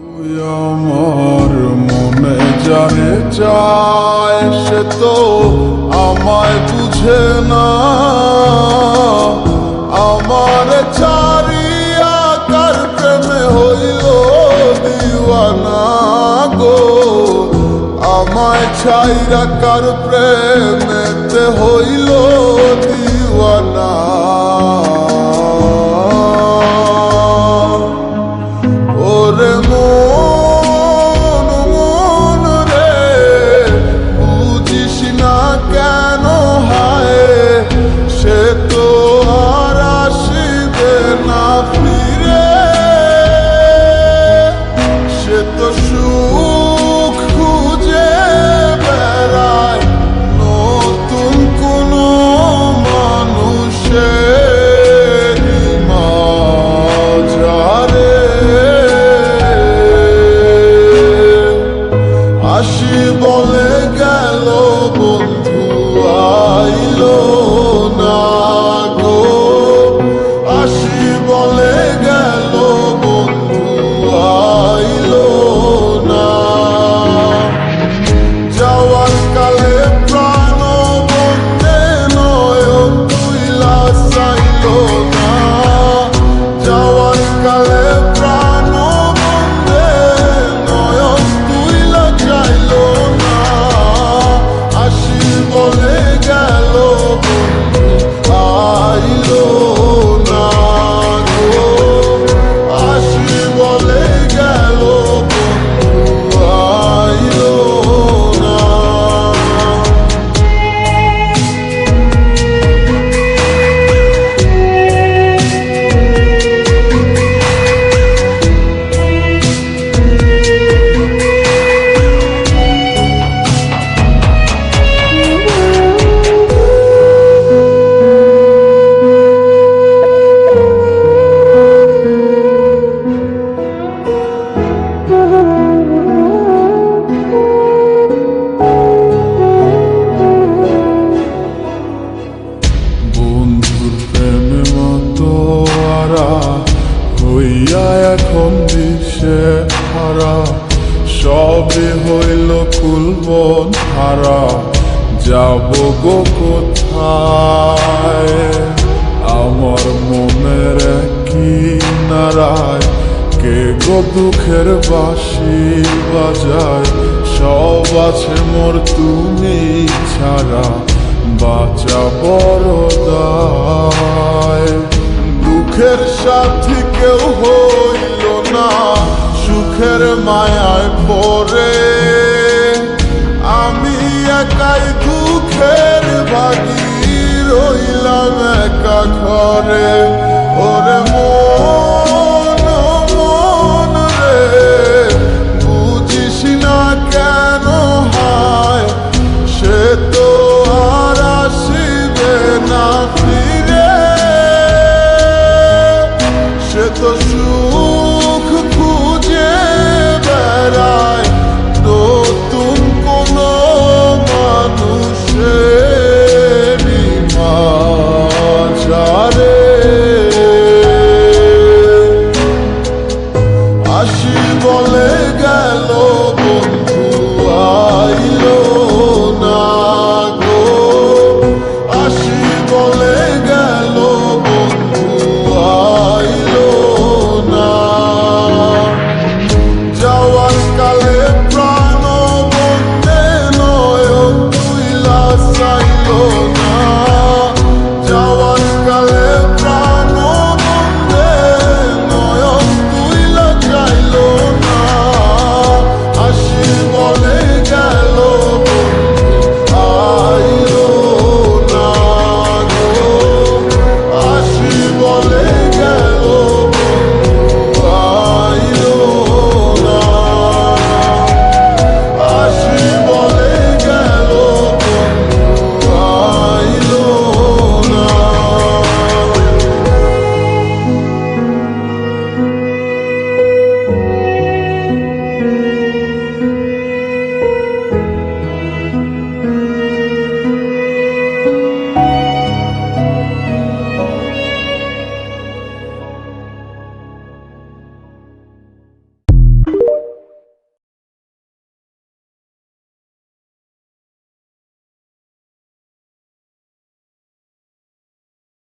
তুই আমার মনে জানে যায় সে তো আমায় বুঝে না। আমার চারিয়া কার প্রেমে হইল দিওয়ানা গো। আমায় ছাইরা কার প্রেমেতে হইল দিওয়ানা dia louco. হারা যাব গো কোথায়? আমার মনের কি নারায় কে গো দুঃখের বাসি বাজায়? সব আছে মোর তুমি ছাড়া, বাঁচা বড় দুঃখের সাথে নাই দুঃখের বাড়ি রইলাম একা ঘরে।